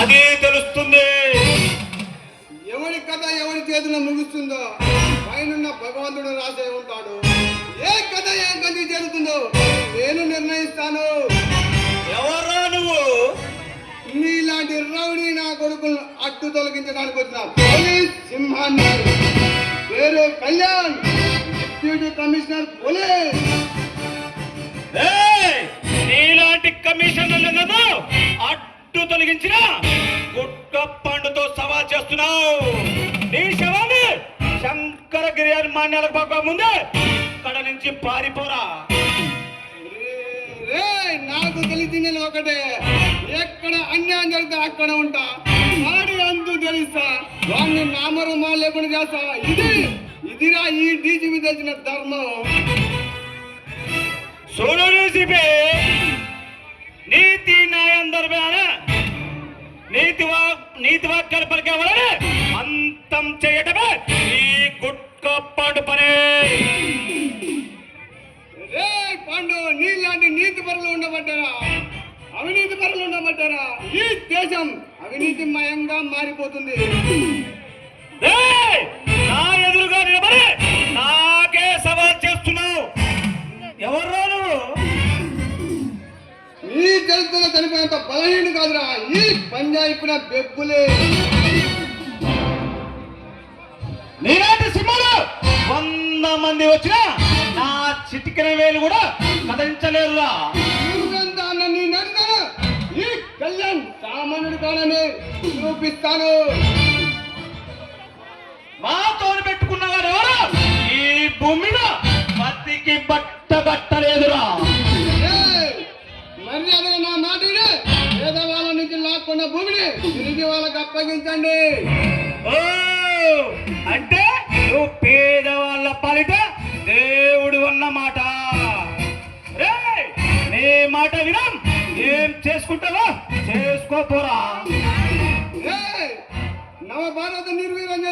అది తెలుస్తుంది. ఎవరి కథ ఎవరి చేతిలో ముగుస్తుందో పైనున్న భగవంతుడు రాసే ఉంటాడు. ఏ కథ ఏ గతి జరుగుతుందో నేను నిర్ణయిస్తాను. ఎవరా నువ్వు? మీలాంటి రౌడీ నా కొడుకులను అడ్డు తొలగించడానికి వచ్చిన పోలీస్ సింహాన్ని. పేరు కళ్యాణ్ డిప్యూటీ కమిషనర్ పోలీస్! నీలాంటి కమిషనర్లను అడ్డు తొలగించిన. గుట్ట పండుతో సవాల్ చేస్తున్నావు. నీ శవాన్ని శంకరగిరి అని మాన్యాలకు పంపక ముందే ఇక్కడ నుంచి పారిపోరా. నాకు తెలిసింది ఒకటే. ఎక్కడ అన్యాయం జరిగితే అక్కడ ఉంటా. వాడి అంతు తెలుస్తా. వాడిని నామరమా లేకుండా చేస్తా. ఇది ఇదిరా ఈ డీజీపీ తెచ్చిన ధర్మం. చూడు నీతి నీతి వాక్యాలు పలికేవాళ్ళని అంతం చేయటమే ఈ గుట్క పాటు పనే. రే పాండు నీలాంటి నీతి పరులు ఉండబట్టారా అవినీతి పరులు ఉండబట్టారా ఈ దేశం అవినీతిమయంగా మారిపోతుంది. ఏయ్! నా ఎదురుగా నిలబడి నాకే సవాల్ చేస్తున్నావు. ఎవర్రా తెలుగులో చనిపోయేంత బలహీన కాదురా. ఈ పంజాయిపున బెబ్బులే. నీలాంటి సింహాలు వంద మంది వచ్చినా నా చిటికిన వేలు కూడా కదించలేరురా ఊరంతా అన్న నీ నడుతాను ఈ కళ్యాణ్ సామాన్యుడు చూపిస్తాను. పెట్టుకున్నవాడు ఎవరు? ఈ భూమిన బట్ట ఏయ్, లాక్కున్న భూమిని తిరిగి వాళ్ళకి అప్పగించండి. ఓ! అంటే నువ్వు పేదవాళ్ళ పాలిట దేవుడు అన్నమాట నీ మాట వినం. ఏం చేసుకుంటావో చేసుకోపోరా నవ భారత నిర్వీర్యం